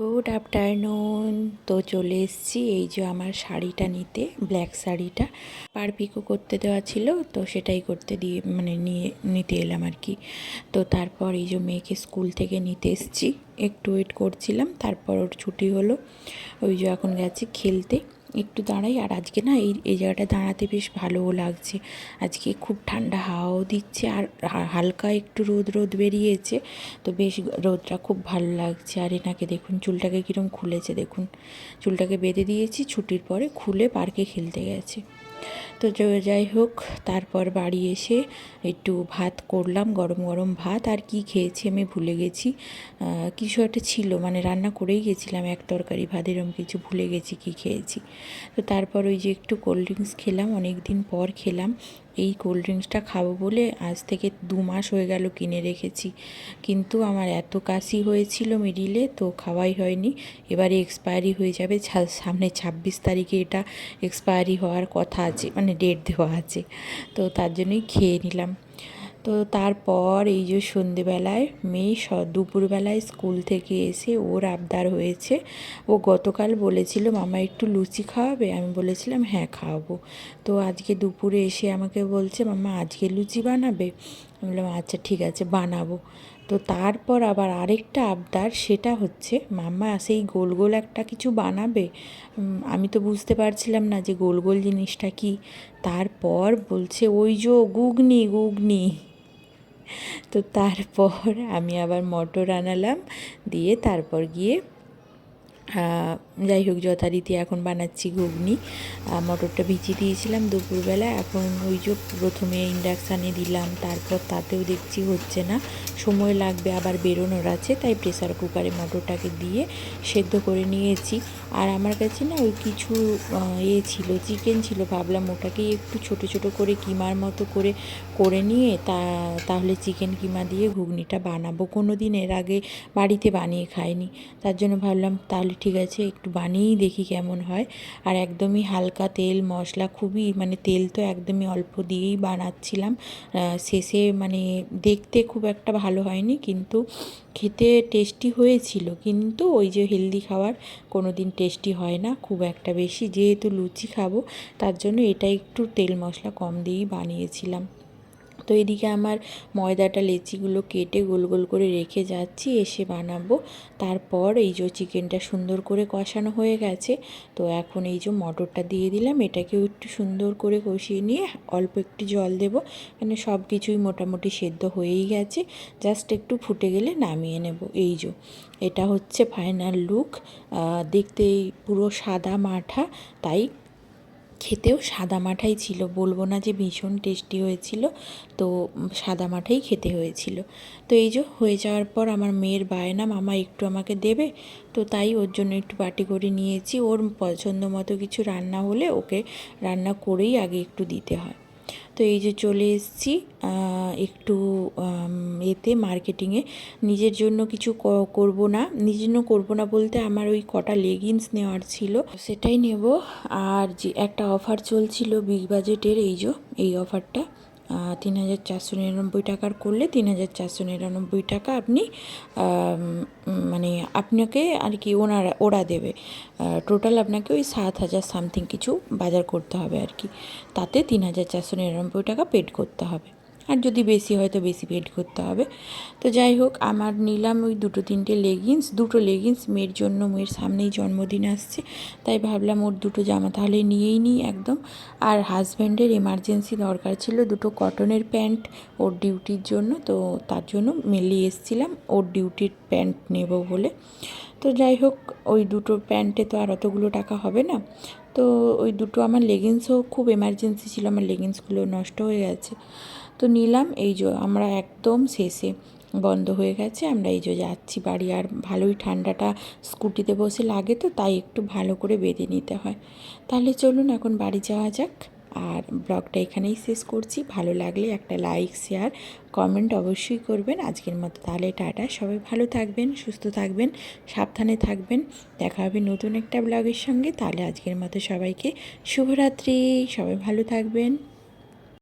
Good afternoon তো চলে এসেছি এই যে আমার শাড়িটা নিতে ব্ল্যাক শাড়িটা। পার পিকো করতে দেওয়া ছিল, তো সেটাই করতে দিয়ে মানে নিয়ে, নিতে এলাম আর কি। তো তারপর এই যে মেয়েকে স্কুল থেকে নিতে এসেছি। একটু ওয়েট করছিলাম, তারপর ওর ছুটি হলো। ওই যে এখন গেছি খেলতে। একটু দাঁড়াই, আর আজকে না এই এই জায়গাটা দাঁড়াতে বেশ ভালোও লাগছে। আজকে খুব ঠান্ডা হাওয়াও দিচ্ছে, আর হালকা একটু রোদ রোদ বেরিয়েছে, তো বেশ রোদটা খুব ভালো লাগছে। আর এনাকে দেখুন, চুলটাকে কীরকম খুলেছে, দেখুন। চুলটাকে বেঁধে দিয়েছি, ছুটির পরে খুলে পার্কে খেলতে গেছে। তো যাই হোক, তারপর বাড়ি এসে একটু ভাত করলাম, গরম গরম ভাত। আর কি খেয়েছি আমি ভুলে গেছি। কিছু একটা ছিল মানে রান্না করেই গেছিলাম, এক তরকারি, ভাত, এরম কিছু ভুলে গেছি কি খেয়েছি। তো তারপর ওই যে একটু কোল্ড ড্রিঙ্কস খেলাম অনেক দিন পর খেলাম। এই কোল্ড ড্রিঙ্কসটা খাব বলে আজ থেকে দু মাস হয়ে গেল কিনে রেখেছি। কিন্তু আমার এত কাশি হয়েছিল মিডিলে তো খাওয়াই হয়নি। এবারে এক্সপায়ারি হয়ে যাবে সামনে ছাব্বিশ তারিখে এটা এক্সপায়ারি হওয়ার কথা আছে মানে ডেট দেওয়া আছে। তো তার জন্যই খেয়ে নিলাম। তো তারপর এই যে সন্ধেবেলায় মেয়ে দুপুরবেলায় স্কুল থেকে এসে ওর আবদার হয়েছে। ও গতকাল বলেছিল, মামা একটু লুচি খাওয়াবে? আমি বলেছিলাম হ্যাঁ খাওয়াবো। তো আজকে দুপুরে এসে আমাকে বলছে, মামা, আজকে লুচি বানাবে? আমি বললাম আচ্ছা ঠিক আছে, বানাবো। তো তারপর আবার আরেকটা আবদার, সেটা হচ্ছে মাম্মা সেই গোল গোল একটা কিছু বানাবে? আমি তো বুঝতে পারছিলাম না যে গোল গোল জিনিসটা কি। তারপর বলছে, ওই যে গুগনি গুগনি। তো তারপর আমি আবার মটর আনালাম দিয়ে তারপর গিয়ে যাই হোক, যথারীতি এখন বানাচ্ছি ঘুগনি। মটরটা ভিজিয়ে দিয়েছিলাম দুপুরবেলা এখন ওই যে প্রথমে ইন্ডাকশানে দিলাম, তারপর তাতেও দেখছি হচ্ছে না। সময় লাগবে আবার বেরোনোর আছে, তাই প্রেসার কুকারে মটরটাকে দিয়ে সেদ্ধ করে নিয়েছি। আর আমার কাছে না ওই কিছু এ ছিল, চিকেন ছিল, ভাবলাম ওটাকে একটু ছোট ছোট করে কিমার মতো করে করে নিয়ে তা, তাহলে চিকেন কিমা দিয়ে ঘুগনিটা বানাবো। কোনো দিন এর আগে বাড়িতে বানিয়ে খাইনি। তার জন্য ভাবলাম, তাহলে ঠিক আছে একটু বানিয়েই দেখি কেমন হয়। আর একদমই হালকা তেল, মশলা খুবই মানে তেল তো একদমই অল্প দিয়েই বানাচ্ছিলাম। শেষে মানে দেখতে খুব একটা ভালো হয়নি, কিন্তু খেতে টেস্টি হয়েছিল। কিন্তু ওই যে হেলদি খাবার কোনো দিন টেস্টি হয় না, খুব একটা বেশি। যেহেতু লুচি খাব, তার জন্য এটা একটু তেল মশলা কম দিয়েই বানিয়েছিলাম। তো এদিকে আমার ময়দাটা লেচিগুলো কেটে গোল গোল করে রেখে যাচ্ছি, এসে বানাবো। তারপর এই যে চিকেনটা সুন্দর করে কষানো হয়ে গেছে, তো এখন এই যে মটরটা দিয়ে দিলাম, এটাকেও একটু সুন্দর করে কষিয়ে নিয়ে অল্প একটু জল দেবো। মানে সব কিছুই মোটামুটি সেদ্ধ হয়েই গেছে, জাস্ট একটু ফুটে গেলে নামিয়ে নেব। এই যে, এটা হচ্ছে ফাইনাল লুক। দেখতে পুরো সাদা মাঠা, তাই খেতেও সাদা মাঠাই ছিল। বলব না যে ভীষণ টেস্টি হয়েছিল, তো সাদা মাঠাই খেতে হয়েছিল। তো এই যে হয়ে যাওয়ার পর আমার মেয়ের বায়না, মামা একটু আমাকে দেবে? তো তাই ওর জন্য একটু বাটি করে নিয়েছি। ওর পছন্দ মতো কিছু রান্না হলে ওকে রান্না করেই আগে একটু দিতে হয়। তো এই যে চলে এসেছি একটু এতে মার্কেটিংয়ে নিজের জন্য কিছু করব না, নিজের জন্য করব না বলতে আমার ওই কটা লেগিংস নেওয়ার ছিল। সেটাই নেব। আর যে একটা অফার চলছিল বিগ বাজেটের এই যে, এই অফারটা তিন হাজার চারশো নিরানব্বই টাকার করলে তিন হাজার চারশো নিরানব্বই টাকা আপনি মানে আপনাকে আর কি ওনারা, ওরা দেবে। টোটাল আপনাকে ওই সাত হাজার সামথিং কিছু বাজার করতে হবে আর কি। তাতে তিন হাজার চারশো নিরানব্বই টাকা পেড করতে হবে। আর যদি বেশি হয় তো বেশি পেড করতে হবে। তো যাই হোক, আমার নিলাম ওই দুটো তিনটে লেগিংস দুটো লেগিংস মেয়ের জন্য মেয়ের সামনেই জন্মদিন আসছে। তাই ভাবলাম ওর দুটো জামা তাহলে নিয়েই নিই একদম। আর হাজব্যান্ডের এমার্জেন্সি দরকার ছিল দুটো কটনের প্যান্ট ওর ডিউটির জন্য, তো তার জন্য মেনলি এসছিলাম ওর ডিউটির প্যান্ট নেব বলে। তো যাই হোক, ওই দুটো প্যান্টে তো আর অতগুলো টাকা হবে না। তো ওই দুটো আমার লেগিংসও খুব এমার্জেন্সি ছিল, আমার লেগিংসগুলো নষ্ট হয়ে গেছে। তো নিলাম, এই যে আমরা একদম শেষে বন্ধ হয়ে গেছে, আমরা এই যে যাচ্ছি বাড়ি, আর ভালোই ঠান্ডাটা স্কুটিতে বসে লাগে তো, তাই একটু ভালো করে বেঁধে নিতে হয়। তাহলে চলুন এখন বাড়ি যাওয়া যাক, আর ব্লগটা এখানেই শেষ করছি। ভালো লাগলে একটা লাইক, শেয়ার, কমেন্ট অবশ্যই করবেন। আজকের মতো তাহলে টাটা, সবাই ভালো থাকবেন, সুস্থ থাকবেন, সাবধানে থাকবেন। দেখা হবে নতুন একটা ব্লগের সঙ্গে। তাহলে আজকের মতো সবাইকে শুভরাত্রি, সবাই ভালো থাকবেন।